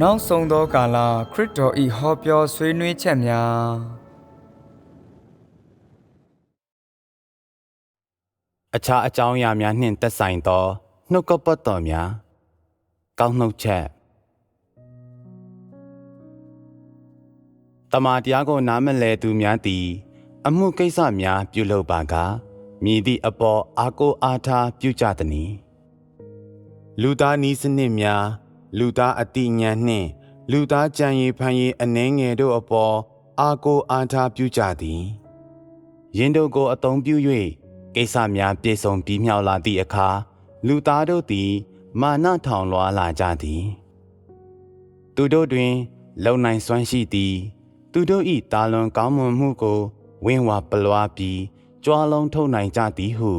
နောက်ဆုံးသောကာလခရစ်တော်ဤဟောပြောဆွေးနွေးချက်များအခြားအကြောင်းအရာများနှင့်သက်ဆိုင်သောနှုတ်ကပတ်တော်များကောင်းနှုတ်ချက်တမန်တရားကိုနားမလည်သူများသည် အမှုကိစ္စများပြုလုပ်ပါကမြည်သည့်အပေါ်အာကိုအားထားပြုကြသည်။လူသားနီးစနစ်များ လူသားအတိညာဏ်နှင့် လူသားကြံရည်ဖန်ရည်အနှဲငယ်တို့အပေါ်အာကိုအားထားပြုကြသည်။ယင်းတို့ကိုအသုံးပြု၍ကိစ္စများပြေဆုံးပြီးမြောက်လာသည့်အခါလူသားတို့သည် မာနထောင်လွှားလာကြသည်။သူတို့တွင် လုံနိုင်စွမ်းရှိသည် သူတို့၏တာလွန်ကောင်းမွန်မှုကိုဝင်းဝါပလွားပြီးကြွားလုံးထုတ်နိုင်ကြသည်ဟု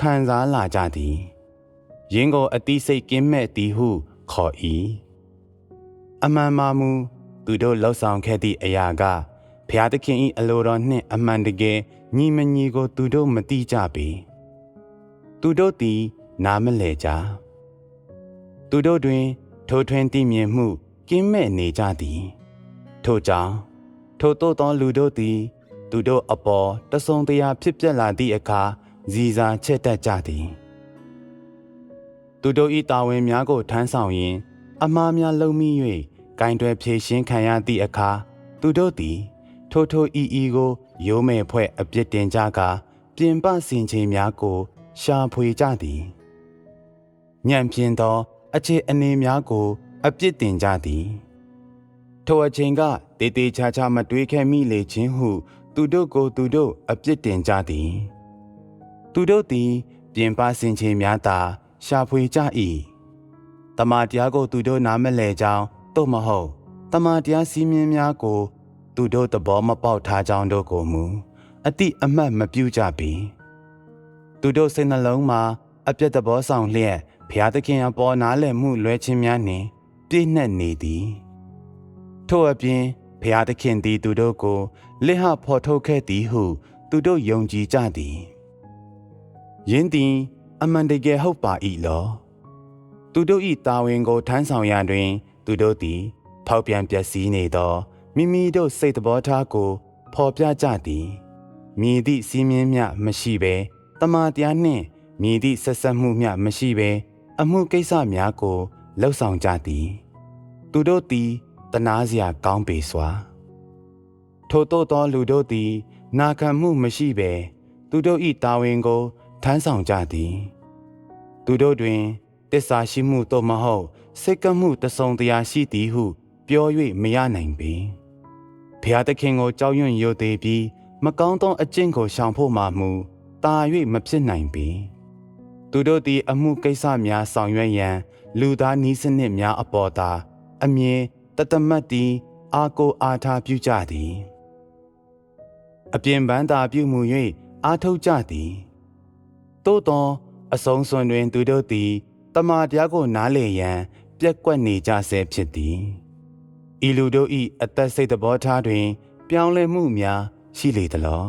ခံစားလာကြသည်။ယင်းကိုအတိစိတ်ကင်းမဲ့သည်ဟု ခေါ်၏။အမှန်မှမူသူတို့လှောက်ဆောင်ခဲ့သည့်အရာကဖျားသခင်၏အလိုတော်နှင့်အမှန်တကယ်ညီမညီကို သူတို့မတိကြပေ။သူတို့သည် နားမလဲကြ။သူတို့တွင် ထိုထွင်းသိမြင်မှုကင်းမဲ့နေကြသည်။ထို့ကြောင့်ထိုတို့သောလူတို့သည် သူတို့အပေါ်တဆုံတရာဖြစ်ပျက်လာသည့်အခါဇီစာချက်တက်ကြသည် သူတို့၏တာဝန်များကိုထမ်းဆောင်ရင်းအမှားများလုံမိ၍ဂိုင်တွယ်ဖြည့်ရှင်းခံရသည့်အခါသူတို့သည် ထိုထိုဤဤကိုရိုးမဲ့ဖွဲ့အပြစ်တင်ကြကာပြင်ပစင်ချိန်များကို ရှာဖွေကြသည်ညံ့ပြင်းသော အခြေအနေများကို အပြစ်တင်ကြသည်ထိုအချိန်ကတေးသေးချာချာမတွေးခဲ့မိလေခြင်းဟု သူတို့ကိုသူတို့ အပြစ်တင်ကြသည် သူတို့သည် ပြင်ပစင်ချိန်များသာ ရှာဖွေကြ၏တမန်တရားကို သူတို့နားမလဲကြောင်းသို့မဟုတ်တမန်တရားစည်းမျဉ်းများကို သူတို့သဘောမပေါက်ထားကြောင်းတို့ကိုမူအတိအမှတ်မပြုကြပေသူတို့စိတ်နှလုံးမှာအပြတ်သဘောဆောင်လျက်ဘုရားသခင်အပေါ်နားလည်မှုလွဲခြင်းများနှင့်ပြည့်နှက်နေသည်ထို့အပြင်ဘုရားသခင်သည်သူတို့ကိုလက်ဟဖော်ထုတ်ခဲ့သည်ဟု သူတို့ယုံကြည်ကြသည်ယင်းသည် အမှန်တကယ်ဟုတ်ပါ၏လောသူတို့၏တာဝန်ကိုထမ်းဆောင်ရတွင် သူတို့သည် ဖောက်ပြန်ပျက်စီးနေသောမိမိတို့စိတ်သဘောထားကိုဖော်ပြကြသည်မြည်သည့်စီးမြင်မြမရှိဘဲတမာတရားနှင့်မြည်သည့်ဆက်ဆက်မှုမျှမရှိဘဲအမှုကိစ္စများကိုလှုပ်ဆောင်ကြသည် သူတို့သည်တနာစရာကောင်းပေစွာ ထို့သောသောလူတို့သည် နာခံမှုမရှိဘဲသူတို့၏တာဝန်ကို ထမ်းဆောင်ကြသည် သူတို့တွင်တစ္ဆာရှိမှုသို့မဟုတ်စိတ်ကမှုတစုံတရာရှိသည်ဟု ပြော၍မရနိုင်ပေဖျားသခင်ကိုကြောက်ရွံ့ယိုသေးပြီးမကောင်းသောအကျင့်ကိုရှောင်ဖို့မှမူတာ၍မဖြစ်နိုင်ပေသူတို့သည်အမှုကိစ္စများဆောင်ရွက်ရန် လူသားနီးစနစ်များအပေါ်သာအမြင်တသမတ်သည်အာကိုအားထားပြုကြသည် အပြင်ပန်းသာပြုမှု၍အားထုတ်ကြသည် သို့သောအဆုံးစွန်တွင် သူတို့သည်တမာတရားကိုနားလေရန် ပြက်ကွက်နေကြဆဲဖြစ်သည်ဤလူတို့၏အသက်စိတ်သဘောထားတွင် ပြောင်းလဲမှုများရှိလေသလော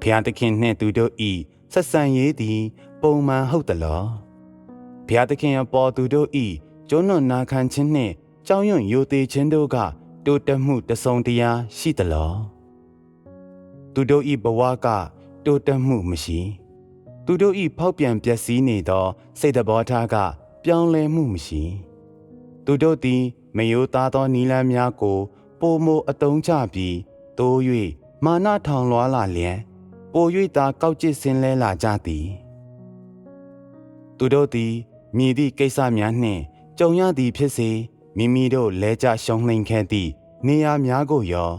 ဖျားသခင်နှင့်သူတို့၏ဆက်ဆံရေးသည် ပုံမှန်ဟုတ်သလောဖျားသခင်အပေါ်သူတို့၏ကျွန်းွန်နာခံခြင်းနှင့်ကြောင်းရွံ့ယိုသေးခြင်းတို့ကတိုးတက်မှုတစုံတရာရှိသလောသူတို့၏ဘဝက တိုးတက်မှုမရှိသူတို့၏ဖောက်ပြန်ပျက်စီးနေသောစိတ်သဘောထားက ပြောင်းလဲမှုမရှိသူတို့သည်မယိုသားသောနီလန်းများကို ပိုမိုအတုံးချပြီးတိုး၍မာနထောင်လွှားလာလျင်ပို၍သာကောက်ကျစ်ဆင်းလဲလာကြသည်သူတို့သည်မြည်သည့်ကိစ္စများနှင့်ကြုံရသည်ဖြစ်စေမိမိတို့လဲကျရှုံးနှိမ်ခဲ့သည့်နေရာများကိုရော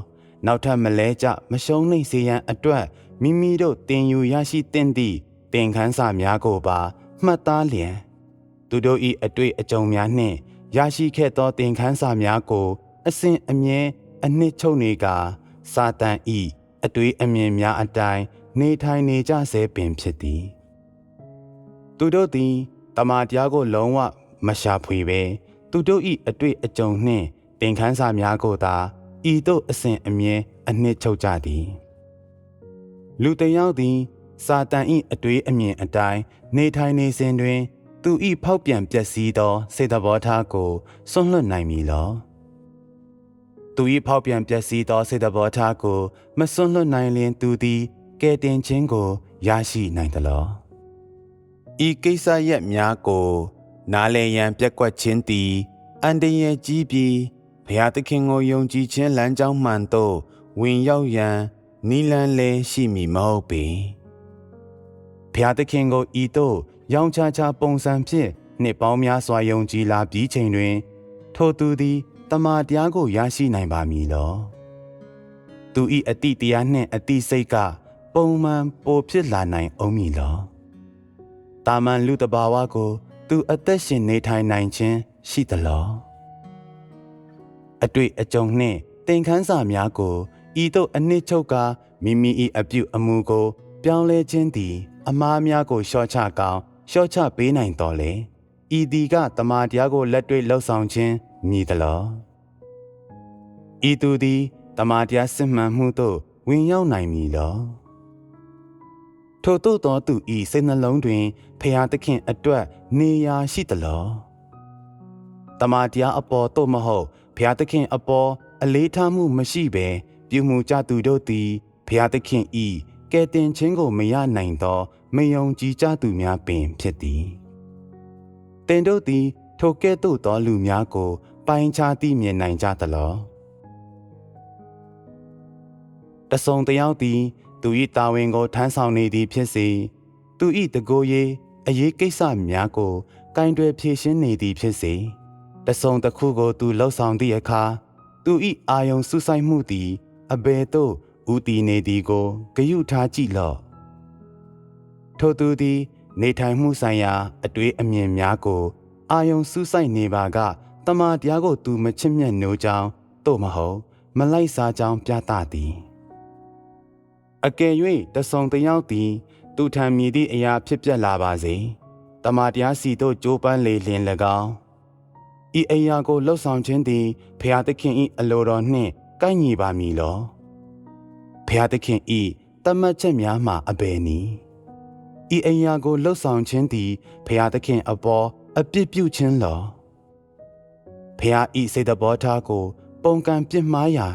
နောက်ထပ်မလဲကျမရှုံးနှိမ်စေရန်အတွက် မိမိတို့တင်ယူရရှိသင့်သည့်သင်ခန်းစာများကိုပါ မှတ်သားလျင်သူတို့၏အတွေ့အကြုံများနှင့်ရရှိခဲ့သောသင်ခန်းစာများကို အစဉ်အမြဲအနှစ်ချုပ်နေကစာတန်ဤအတွေ့အမြင်များအတိုင်းနေထိုင်နေကြဆဲပင်ဖြစ်သည် သူတို့သည်တမန်တရားကိုလုံးဝမရှာဖွေပဲသူတို့၏အတွေ့အကြုံနှင့်သင်ခန်းစာများကိုသာဤသို့အစဉ်အမြဲအနှစ်ချုပ်ကြသည် လူတယောက်သည်စာတန်၏အတွေးအမြင်အတိုင်းနေထိုင်နေစဉ်တွင် သူဤဖောက်ပြန်ပျက်စီးသောစေတဘောထားကိုစွန့်လွတ်နိုင်မည်လောသူဤဖောက်ပြန်ပျက်စီးသောစေတဘောထားကိုမစွန့်လွတ်နိုင်လျင်သူသည်ကယ်တင်ခြင်းကိုရရှိနိုင်သလောဤကိစ္စရက်များကို နားလည်ရန်ပြက်ကွက်ခြင်းသည်အန္တရာယ်ကြီးပြီးဘုရားသခင်ကိုယုံကြည်ခြင်းလမ်းကြောင်းမှန်သို့ဝင်ရောက်ရန် နီလန်းလဲရှိမည်မဟုတ်ပေဘုရားသခင်ကိုဤသို့ရောင်ချချပုံစံဖြင့်နှစ်ပေါင်းများစွာယုံကြည်လာပြီးချိန်တွင် ထိုသူသည်တမန်တရားကိုရရှိနိုင်ပါမည်လောသူဤအတိတရားနှင့်အတိစိတ်ကပုံမှန်ပိုဖြစ်လာနိုင်အောင်မည်လောတာမန်လူတဘာဝကို သူအသက်ရှင်နေထိုင်နိုင်ခြင်းရှိသလောအတွေ့အကြုံနှင့်သင်ခန်းစာများကို ဤသို့အနှစ်ချုပ်ကမိမိ၏အပြုအမူကို ပြောင်းလဲခြင်းသည် အမားများကိုလျှော့ချကောင်းလျှော့ချပေးနိုင်တော်လေဤသည်ကတမာတရားကိုလက်တွေ့လှုပ်ဆောင်ခြင်းမြည်သလောဤသူသည်တမာတရားစစ်မှန်မှုသို့ဝင်ရောက်နိုင်မည်လောထို့သို့သောသူဤစိတ်နှလုံးတွင်ဖျားသခင်အတွက် နေရာရှိသလောတမာတရားအပေါ်သို့မဟုတ်ဖျားသခင်အပေါ်အလေးထားမှုမရှိဘဲ ပြုမှုကြသူတို့သည်ဖျားသခင်ဤကဲတင်ခြင်းကိုမရနိုင်သောမယုံကြည်ကြသူများပင်ဖြစ်သည်တင်တို့သည် ထိုကဲ့သို့သောလူများကို ပိုင်းခြားသိမြင်နိုင်ကြသလောတဆုံတယောက်သည် သူ၏တာဝန်ကိုထမ်းဆောင်နေသည်ဖြစ်စေသူ၏တကိုယ်ရေးအရေးကိစ္စများကိုကင်တွယ်ဖြေရှင်းနေသည်ဖြစ်စေတဆုံတစ်ခုကိုသူလှုပ်ဆောင်သည့်အခါသူ၏အာယုံစူးစိုက်မှုသည် အဘယ်သို့ဦးတည်နေသည်ကိုဂရုထားကြည့်လော့ထိုသူသည် နေထိုင်မှုဆိုင်ရာ အတွေးအမြင်များကို အာယုံစူးစိုက်နေပါကတမန်တရားကိုသူမချစ်မြတ်နိုးကြောင်းသို့မဟုတ် မလိုက်စားကြောင်းပြသသည်အကယ်၍တဆုံတယောက်သည် သူထံမြည်သည့်အရာဖြစ်ပျက်လာပါစေတမန်တရားစီတို့ကြိုးပမ်းလေလျင်၎င်းဤအရာကိုလှုပ်ဆောင်ခြင်းသည်ဖျားသခင်၏အလိုတော်နှင့် ကိုက်ညီပါမည်လောဖျားသခင်ဤတမတ်ချက်များမှာအဘယ်နည်းဤအရာကိုလှုပ်ဆောင်ခြင်းသည်ဖျားသခင်အပေါ်အပြစ်ပြုခြင်းလောဖျားဤစိတ်တော်ထားကို ပုံကံပြစ်မှားရာ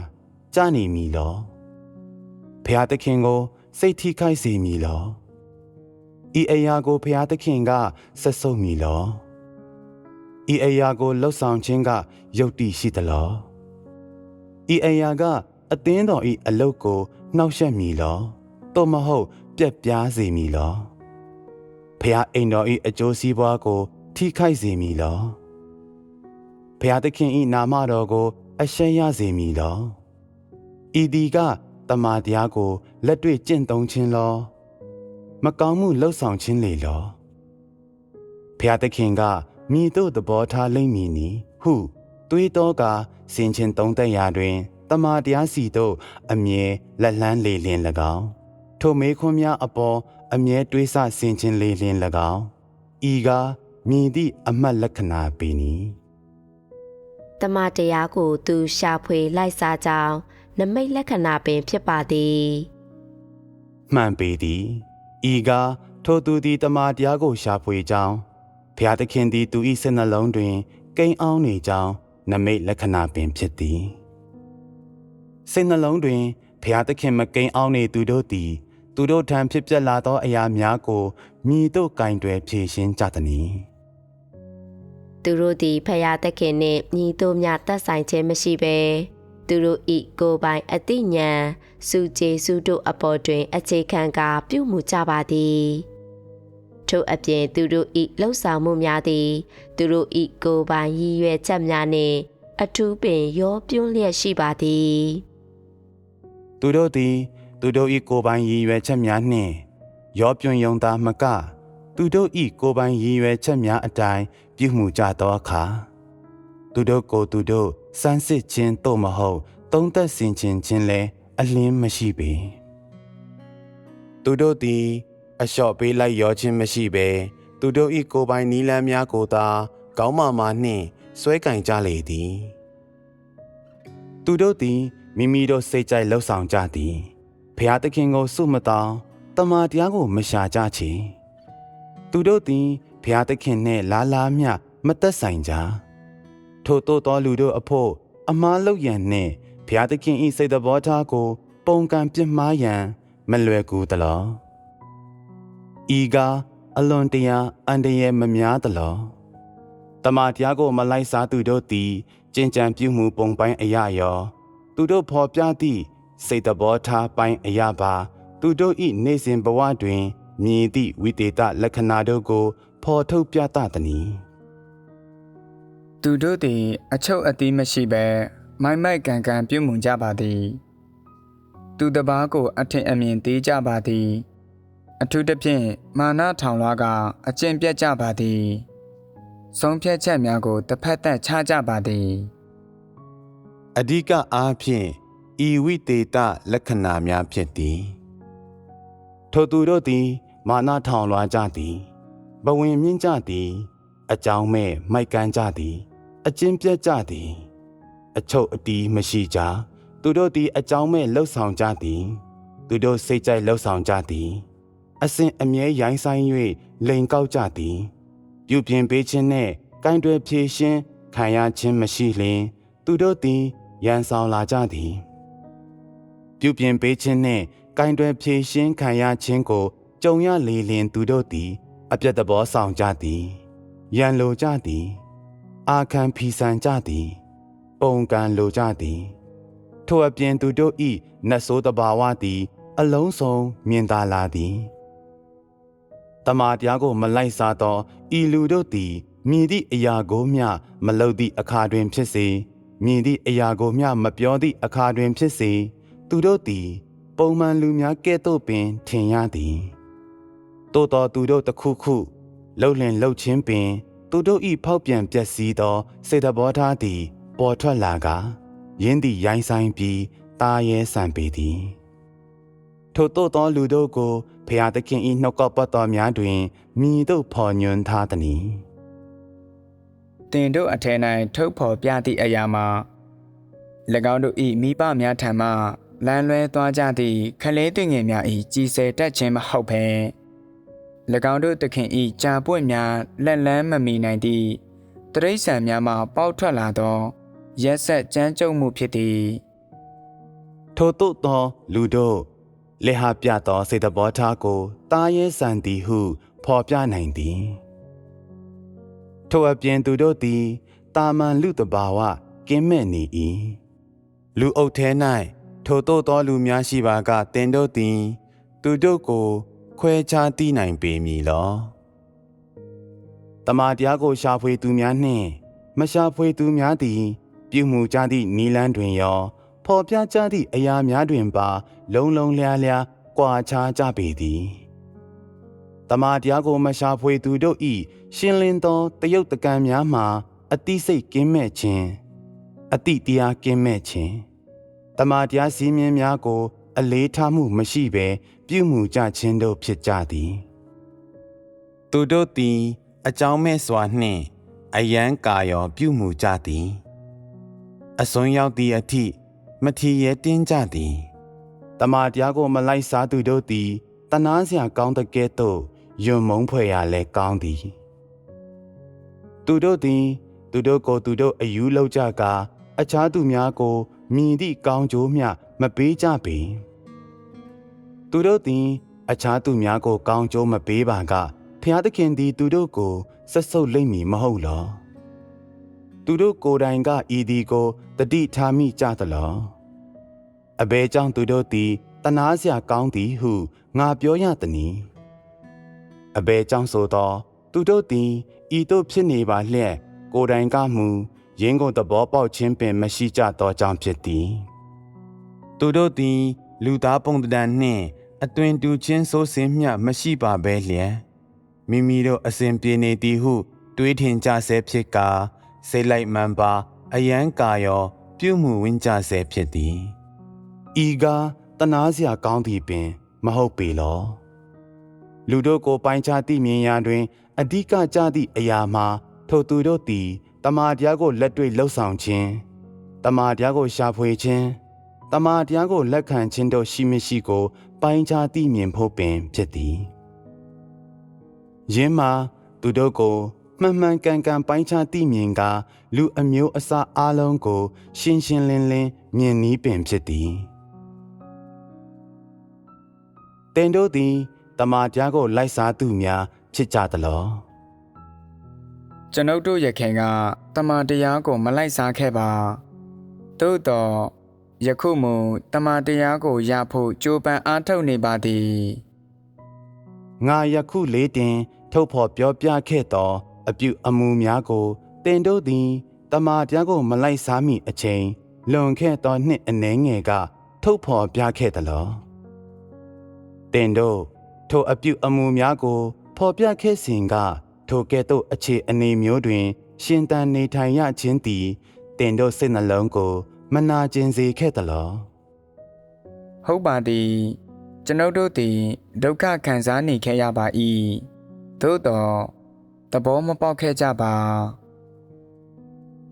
ကြားနေမည်လောဖျားသခင်ကို စိတ်ထိခိုက်စေမည်လောဤအရာကိုဖျားသခင်ကဆက်ဆုပ်မည်လောဤအရာကိုလှုပ်ဆောင်ခြင်းကယုတ်တိရှိသလော ဤအရာကအသင်းတော်ဤအလုတ်ကိုနှောက်ယှက်မည်လောတော့မဟုတ် ပြက်ပြားစေမည်လောဖះအိမ်တော်ဤအကျိုးစီးပွားကို ထိခိုက်စေမည်လောဖះသခင်ဤနာမတော်ကို အရှက်ရစေမည်လောဤဒီကတမာတရားကို လက်တွေ့ကျင့်သုံးခြင်းလော မကောင်းမှုလှုပ်ဆောင်ခြင်းလေလောဖះသခင်ကမိတို့သဘောထားလိမ့်မည်နီဟု တွေးတော့ကစင်ချင်းသုံးသက်ရာတွင်တမာတရားစီတို့အမြဲလက်လန်းလေလင်၎င်းထိုမေခွန်းများအပေါ်အမြဲတွေးဆဆင်ခြင်းလေလင်၎င်းဤကားမြည်သည့်အမှတ်လက္ခဏာပေနီတမန်တရားကိုသူရှာဖွေလိုက်စားကြောင်းနမိတ်လက္ခဏာပင်ဖြစ်ပါသည်မှန်ပေသည်ဤကားထိုသူသည်တမာတရားကိုရှာဖွေကြောင်းဘုရားသခင်သည်သူ၏စိတ်နှလုံးတွင်ကိန်းအောင်နေကြောင်း နမိတ်လက္ခဏာပင်ဖြစ်သည်စိတ်နှလုံးတွင်ဘုရားသခင်မကိန်းအောင်နေသူတို့သည် သူတို့ထံဖြစ်ပျက်လာသောအရာများကိုမြည်တို့ကင်တွယ်ဖြေရှင်းကြသည်။သူတို့သည်ဖယားသခင်နှင့်ညီတို့များတတ်ဆိုင်ခြင်းမရှိဘဲသူတို့ဤကိုယ်ပိုင်အသိဉာဏ်စုကြည်စုတို့အပေါ်တွင် အခြေခံကာပြုမှုကြပါသည် ထို့အပြင်သူတို့ဤလှုပ်ဆောင်မှုများသည် သူတို့ဤကိုယ်ပိုင်ရည်ရွယ်ချက်များနှင့် အထူးပင်ရောပြွန်းလျက်ရှိပါသည်သူတို့သည် သူတို့၏ကိုယ်ပိုင်ရည်ရွယ်ချက်များနှင့် ရောပြွန်ယုံသားမက သူတို့၏ကိုယ်ပိုင်ရည်ရွယ်ချက်များအတိုင်းပြုမှုကြသောအခါသူတို့ကိုသူတို့စမ်းစစ်ခြင်းတို့မဟုတ် သုံးသက်ဆင်ခြင်ခြင်းလည်းအလင်းမရှိပေသူတို့သည် အလျှော့ပေးလိုက်ရောခြင်းမရှိဘဲသူတို့၏ကိုယ်ပိုင်နီးလန်းများကိုသာကောင်းမာမာနှင့်ဆွဲကင်ကြလေသည် သူတို့သည်မိမိတို့စိတ်ကြိုက်လှုပ်ဆောင်ကြသည်ဖျားသခင်ကိုစုမတောင်းတမာတရားကိုမရှာကြချေသူတို့သည်ဖျားသခင်နှင့်လာလာမျှမသက်ဆိုင်ကြထို့သောသောလူတို့အဖို့အမားလောက်ရန်နှင့်ဖျားသခင်ဤစိတ်တော်ထားကို ပုံကံပြစ်မှားရန်မလွယ်ကူသလော ဤကားအလွန်တရာအန္တရာယ်မများသလောတမန်တရားကိုမလိုက်စားသူတို့သည်ကြင်ကြံပြုမှုပုံပိုင်းအရာရောသူတို့ဖော်ပြသည့်စိတ်တော်ထားပိုင်းအရာပါသူတို့၏နေစဉ်ဘဝတွင်မြည်သည့်ဝိတေတလက္ခဏာတို့ကိုဖော်ထုတ်ပြသသည်သူတို့သည် အချုပ်အသီးမရှိဘဲမိုက်မိုက်ကန်ကန်ပြုမှုကြပါသည် သူတစ်ပါးကိုအထင်အမြင်သေးကြပါသည် အထူးသဖြင့်မာနထောင်လွားကအကျင့်ပြတ်ကြပါသည်ဆုံးဖြတ်ချက်များကိုတစ်ဖက်သက်ချကြပါသည်အဓိကအားဖြင့်ဤဝိတေတလက္ခဏာများဖြစ်သည်ထိုသူတို့သည် မာနထောင်လွှားကြသည်ဘဝင်မြင့်ကြသည် အကြောင်းမဲ့မိုက်ကန်းကြသည် အကျဉ်းပြတ်ကြသည် အချုပ်အတီးမရှိကြသူတို့သည် အကြောင်းမဲ့လှုပ်ဆောင်ကြသည် သူတို့စိတ်ကြိုက်လှုပ်ဆောင်ကြသည် အစဉ်အမြဲရိုင်းဆိုင်၍လိန်ကောက်ကြသည် ပြုပြင်ပေးခြင်းနှင့်ကင်တွယ်ဖြည့်ရှင်းခံရခြင်းမရှိလျင် သူတို့သည်ရန်ဆောင်လာကြသည် ပြုပြင်ပေးခြင်းနှင့်ကင်တွယ်ဖြည့်ရှင်းခံရခြင်းကိုကြုံရလေလျင်သူတို့သည် အပြတ်သဘောဆောင်ကြသည်ရန်လိုကြသည် အာခံဖီဆန်ကြသည် ပုံကံလိုကြသည် ထိုအပြင်သူတို့ဤနတ်ဆိုးတဘာဝသည် အလုံးစုံမြင်သာလာသည် တမာတရားကိုမလိုက်စားသောဤလူတို့သည်မြည်သည့်အရာကိုမျှမလုပ်သည့်အခါတွင်ဖြစ်စေမြည်သည့်အရာကိုမျှမပြောသည့်အခါတွင်ဖြစ်စေသူတို့သည် ပုံမှန်လူများကဲ့သို့ပင်ထင်ရသည်တိုးတော်သူတို့တစ်ခုခုလှုပ်လင်လှုပ်ချင်းပင် သူတို့ဤဖောက်ပြန်ပျက်စီးသောစေတဘောထားသည် ပေါ်ထွက်လာကယင်းသည်ရိုင်းဆိုင်ပြီးတာရဲဆန်ပေသည် ထို့သောသောလူတို့ကိုဖျားသခင်ဤနှုတ်ကပတ်တော်များတွင်မိတို့ဖော်ညွှန်းထားသည်။တင်တို့အထက်၌ထုတ်ဖော်ပြသည့်အရာမှာ၎င်းတို့၏မိဘများထံမှလမ်းလွဲသွားကြသည့်ခလေးတွင်ငယ်များ၏ကြီးစဲတတ်ခြင်းမဟုတ်ဘဲ၎င်းတို့သခင်၏ကြာပွင့်များလက်လန်းမမီနိုင်သည့်တရိษံများမှပေါက်ထွက်လာသောရက်ဆက်ကြမ်းကြုတ်မှုဖြစ်သည်ထို့သို့သောလူတို့ လေဟာပြသောစေတဘောထားကိုတားရဲဆန်သည်ဟုဖော်ပြနိုင်သည်ထိုအပြင်သူတို့သည်တာမန်လူတဘာဝကင်းမဲ့နေ၏လူအုပ်ထဲ၌ထို့သို့သောလူများရှိပါကတင်တို့သည် သူတို့ကို ခွဲခြားသိနိုင်ပေမည်လောတမန်တရားကိုရှာဖွေသူများနှင့် မရှာဖွေသူများသည် ပြုမှုကြသည့်နီလန်းတွင်ရော ဖော်ပြကြသည့်အရာများတွင်ပါ လုံလုံလျားလျားကွာခြားကြပေသည်တမန်တရားကိုမရှာဖွေသူတို့ဤရှင်းလင်းသောတယုတ်တကံများမှာအတိစိတ်ကင်းမဲ့ခြင်းအတိတရားကင်းမဲ့ခြင်းတမန်တရားစည်းမျဉ်းများကို အလေးထားမှုမရှိဘဲပြုမှုကြခြင်းတို့ဖြစ်ကြသည်သူတို့သည် အကြောင်းမဲ့စွာနှင့်အယံကာယောပြုမှုကြသည်အစွန်းရောက်သည့်အထိ မထီရဲတင်းကြသည်တမာတရားကိုမလိုက်စားသူတို့သည်တနာစရာကောင်းတဲ့ကဲ့သို့ယွံမုံဖွယ်ရလဲကောင်းသည်သူတို့သည် သူတို့ကိုသူတို့အယူလောက်ကြကာအခြားသူများကိုမြည်သည့်ကောင်းကျိုးမျှမပေးကြပေသူတို့သည် အခြားသူများကိုကောင်းကျိုးမပေးပါကဖျားသခင်သည် သူတို့ကိုဆက်ဆုပ်လိမ့်မည်မဟုတ်လော သူတို့ကိုယ်တိုင်ကဤဒီကိုတတိထားမိကြသလောအဘဲကြောင့်သူတို့သည်တနာစရာကောင်းသည်ဟုငါပြောရသည်။အဘဲကြောင့်ဆိုသောသူတို့သည်ဤသို့ဖြစ်နေပါလျက်ကိုယ်တိုင်ကမူရင်းကုန်သဘောပေါက်ခြင်းပင်မရှိကြသောကြောင့်ဖြစ်သည်။သူတို့သည်လူသားပုံတံနှင့်အသွင်တူချင်းစိုးစင်းမျှမရှိပါဘဲလျက်မိမိတို့အစဉ်ပြေနေသည်ဟု တွေးထင်ကြဆဲဖြစ်ကာ စိတ်လိုက်မှန်ပါအယံကာယော ပြုမှုဝင်းကြဆဲဖြစ်သည်ဤကားတနာစရာကောင်းသည်ပင် မဟုတ်ပေလောလူတို့ကိုပိုင်းခြားသိမြင်ရာတွင်အဓိကကြသည့်အရာမှာထိုသူတို့သည်တမာတရားကိုလက်တွေ့လှုပ်ဆောင်ခြင်းတမာတရားကိုရှာဖွေခြင်းတမာတရားကိုလက်ခံခြင်းတို့ရှိမရှိကို ပိုင်းခြားသိမြင်ဖို့ပင်ဖြစ်သည်ယင်းမှာသူတို့ကို မှန်မှန်ကန်ကန်ပိုင်းခြားသိမြင်ကလူအမျိုးအစားအလုံးကို ရှင်းရှင်းလင်းလင်းမြင်နီးပင်ဖြစ်သည်တင်တို့သည်တမန်တရားကိုလိုက်စားသူများဖြစ်ကြသလောကျွန်ုပ်တို့ရခင်ကတမန်တရားကို မလိုက်စားခဲ့ပါသို့တော့ယခုမှတမန်တရားကိုရဖို့ကြိုးပမ်းအားထုတ်နေပါသည်ငါယခုလေးတင် ထုတ်ဖော်ပြောပြခဲ့သော အပြုအမူများကိုတင်တို့သည်တမန်တရားကိုမလိုက်စားမီအချိန်လွန်ခဲ့သောနှစ်အနည်းငယ်က ထုတ်ဖော်ပြခဲ့သလောတင်တို့ထိုအပြုအမူများကို ဖော်ပြခဲ့စဉ်က ထိုကဲ့သို့အခြေအနေမျိုးတွင် ရှင်တန်နေထိုင်ရခြင်းသည်တင်တို့စိတ်နှလုံးကို မနာကျင်စေခဲ့သလောဟုတ်ပါသည်ကျွန်ုပ်တို့သည်ဒုက္ခခံစားနေခဲ့ရပါ၏သို့တော့ သဘောမပေါက်ခဲ့ကြပါ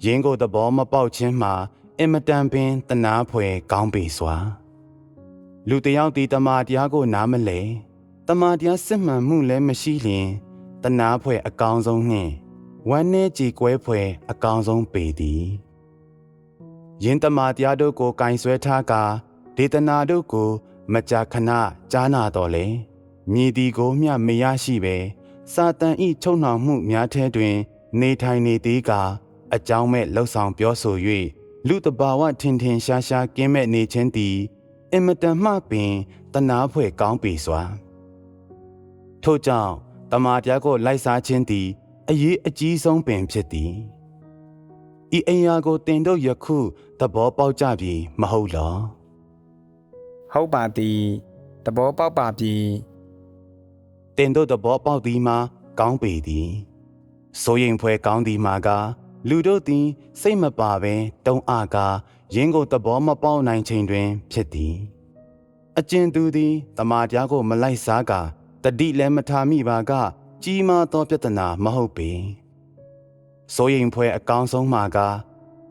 ရင်းကိုသဘောမပေါက်ခြင်းမှာအင်မတန်ပင်တနာဖွယ်ကောင်းပေစွာလူတစ်ယောက်ဒီတမာတရားကိုနားမလဲတမာတရားစစ်မှန်မှုလည်းမရှိလျင်တနာဖွယ်အကောင်းဆုံးနှင့်ဝမ်းနည်းကြည်ကွဲဖွယ်အကောင်းဆုံးပေသည်ယင်းတမာတရားတို့ကိုကင်ဆွဲထားကာဒေသနာတို့ကို မကြာခဏကြားနာတော်လေမြည်ဒီကိုမျှမရရှိပဲ စာတန်ဤချုံနှောင်မှုများထဲတွင် နေထိုင်နေသေးကာအကြောင်းမဲ့လှုပ်ဆောင်ပြောဆို၍လူတဘာဝထင်ထင်ရှားရှားကင်းမဲ့နေခြင်းသည်အင်မတန်မှပင်တနာဖွယ်ကောင်းပေစွာထို့ကြောင့်တမာတရားကိုလိုက်စားခြင်းသည်အရေးအကြီးဆုံးပင်ဖြစ်သည်ဤအရာကိုတင်တို့ယခုသဘောပေါက်ကြပြီမဟုတ်လောဟုတ်ပါသည်သဘောပေါက်ပါပြီ တင်တို့သဘောပေါက်သည်မှာကောင်းပေသည်စိုးရင်ဖွဲကောင်းသည်မှာကလူတို့သည်စိတ်မပါဘဲတုံးအားကာရင်းကိုသဘောမပေါက်နိုင်ချိန်တွင် ဖြစ်သည်အကျဉ်သူသည်တမာတရားကိုမလိုက်စားကာတတိလည်းမထားမိပါက ကြီးမားသောပြဿနာမဟုတ်ပေစိုးရင်ဖွဲအကောင်းဆုံးမှာက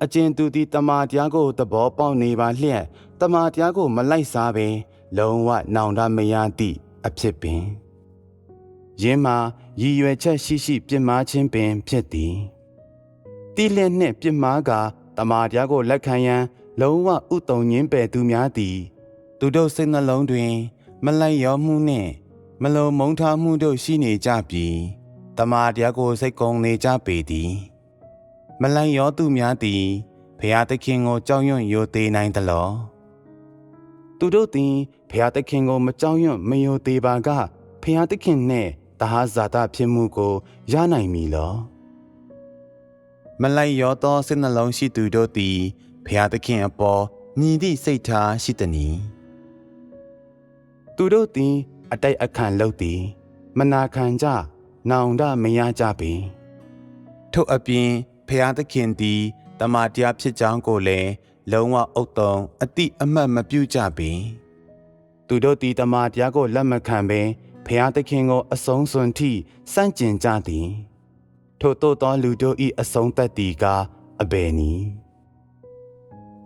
အကျဉ်သူသည်တမာတရားကိုသဘောပေါက်နေပါလျက်တမာတရားကိုမလိုက်စားဘဲလုံးဝနောင်တမရသည့်အဖြစ်ပင် ယင်းမှာရည်ရွယ်ချက်ရှိရှိပြစ်မှားခြင်းပင်ဖြစ်သည်တိလက်နှင့်ပြစ်မှားကတမာတရားကိုလက်ခံရန် လုံးဝဥတုံငင်းပယ်သူများသည် သူတို့စိတ်နှလုံးတွင် မလိုက်ရောမှုနှင့် မလုံမုန်းထားမှုတို့ရှိနေကြပြီးတမာတရားကိုစိတ်ကုံနေကြပေသည်မလိုက်ရောသူများသည်ဖျားသခင်ကိုကြောက်ရွံ့ယိုသေးနိုင်သလောသူတို့သည်ဖျားသခင်ကိုမကြောက်ရွံ့မယိုသေးပါကဖျားသခင်နှင့် တဟဇာတာဖြစ်မှုကိုရနိုင်မည်လောမလိုက်ရောသောစိတ်နှလုံးရှိသူတို့သည်ဖျားသခင်အပေါ်မြည်သည့်စိတ်ထားရှိသည်နီသူတို့သည် အတိုက်အခံလုပ်သည် မနာခံကြနောင်တမရကြပေထို့အပြင်ဖျားသခင်သည်တမန်တရားဖြစ်ကြောင်းကိုလည်းလုံးဝအုတ်တုံအတိအမှတ်မပြုကြပေသူတို့သည်တမန်တရားကိုလက်မခံဘဲ ဖျားသခင်ကိုအဆုံးစွန်ထိစန့်ကျင်ကြသည်ထို့သောသောလူတို့၏အဆုံးသက်သည်ကအဘယ်နည်း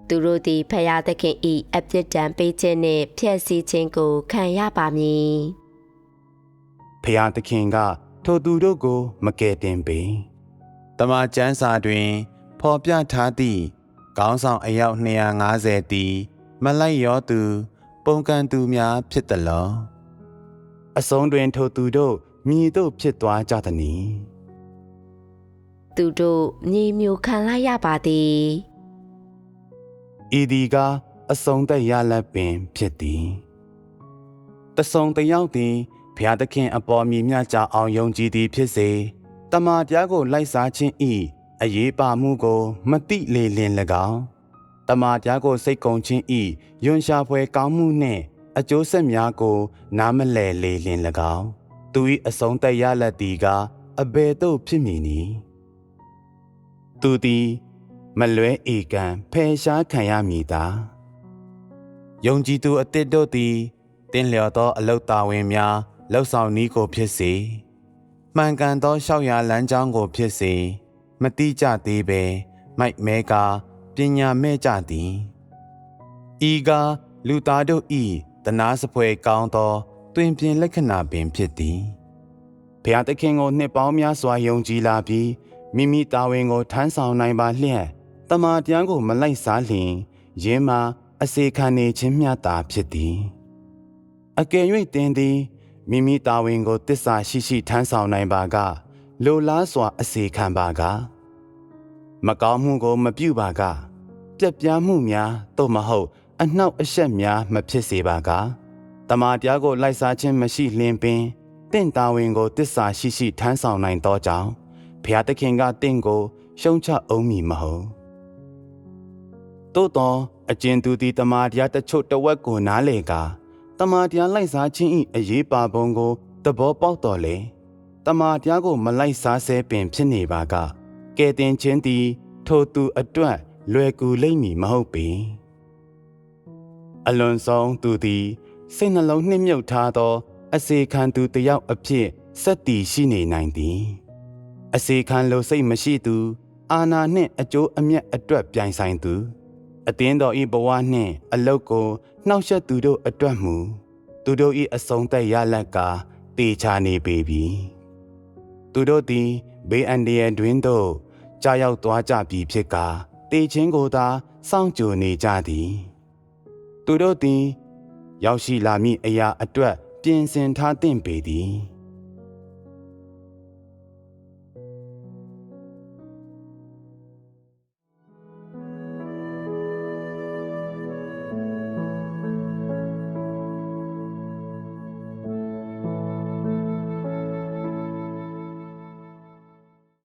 သူတို့သည်ဖယားသခင်ဤအပြစ်ဒဏ်ပေးခြင်းနှင့်ဖျက်ဆီးခြင်းကိုခံရပါမည်ဖျားသခင်က ထိုသူတို့ကို မကယ်တင်ပေတမန်ကျမ်းစာတွင် ဖော်ပြထားသည့်ခေါင်းဆောင်အယောက်250သည် မလိုက်ရောသူ ပုံကန်သူများဖြစ်သလော အဆုံးတွင်ထိုသူတို့မြည်တို့ဖြစ်သွားကြသည်။သူတို့မြေမျိုးခံလိုက်ရပါသည်ဤဒီကအဆုံးသက်ရလက်ပင်ဖြစ်သည်တဆုံတယောက်သည်ဘုရားသခင်အပေါ်မြည်မြကြအောင်ယုံကြည်သည်ဖြစ်စေတမာတရားကိုလိုက်စားခြင်းဤအရေးပါမှုကို မတိလေလင်၎င်းတမာတရားကိုစိတ်ကုံခြင်းဤယွန်ရှာဖွယ်ကောင်းမှုနှင့် အကျိုးဆက်များကို နားမလည်လေလင်၎င်းသူ၏အဆုံးသက်ရလက်သည်ကအဘယ်သို့ဖြစ်မည်နည်းသူသည်မလွဲဧကံဖယ်ရှားခံရမည်သာယုံကြည်သူအသစ်တို့သည်တင်းလျော်သောအလုတ်တာဝန်များလှုပ်ဆောင်နည်းကိုဖြစ်စေမှန်ကန်သောရှောက်ရလမ်းကြောင်းကိုဖြစ်စေမတိကြသေးပဲမိုက်မဲကာပညာမဲ့ကြသည်ဤကားလူသားတို့ဤ တနာစပွဲကောင်းသောတွင်ပြင်လက္ခဏာပင်ဖြစ်သည်ဖဖျားသခင်ကိုနှစ်ပေါင်းများစွာယုံကြည်လာပြီးမိမိတာဝန်ကိုထမ်းဆောင်နိုင်ပါလျက်တမန်တရားကိုမလိုက်စားလျင်ယင်းမှာအစေခံနေခြင်းမျှတာဖြစ်သည်အကယ်၍တင်းသည်မိမိတာဝန်ကိုတစ္ဆာရှိရှိထမ်းဆောင်နိုင်ပါကလိုလားစွာအစေခံပါကမကောင်းမှုကိုမပြုပါကပြက်ပြားမှုများသို့မဟုတ် အနှောက်အယှက်များမဖြစ်စေပါကတမန်တရားကိုလိုက်စားခြင်းမရှိလျင်ပင်တင့်တာဝန်ကိုတစ္ဆာရှိရှိထမ်းဆောင်နိုင်သောကြောင့်ဖျားသခင်ကတင့်ကိုရှုံချအောင်မည်မဟုတ်သို့သောအကျဉ်သူသည်တမာတရားတချို့တဝက်ကိုနားလေကာတမာတရားလိုက်စားခြင်း၏အရေးပါပုံကိုသဘောပေါက်တော်လေတမာတရားကိုမလိုက်စားဆဲပင်ဖြစ်နေပါကကဲတင်ခြင်းသည် ထိုသူအတွက်လွယ်ကူလိမ့်မည်မဟုတ်ပေ အလွန်ဆုံးသူသည်စိတ်နှလုံးနှိမ့်မြုပ်ထားသော အစေခံသူတယောက်အဖြစ်စက်တီရှိနေနိုင်သည်အစေခံလိုစိတ်မရှိသူ အာနာနှင့်အကျိုးအမျက်အတွက်ပြိုင်ဆိုင်သူအတင်းတော်ဤဘဝနှင့်အလုတ်ကိုနှောက်ယှက်သူတို့အတွက်မူသူတို့ဤအဆုံးသက်ရလက်ကတေချာနေပေပြီသူတို့သည်ဘေးအန္တရာယ်တွင်သို့ကြာရောက်သွားကြပြီဖြစ်ကာတေချင်းကိုသာစောင့်ကြိုနေကြသည် သူတို့သည် ရောက်ရှိလာမည့်အရာအတွက် ပြင်ဆင်ထားသင့်ပေသည်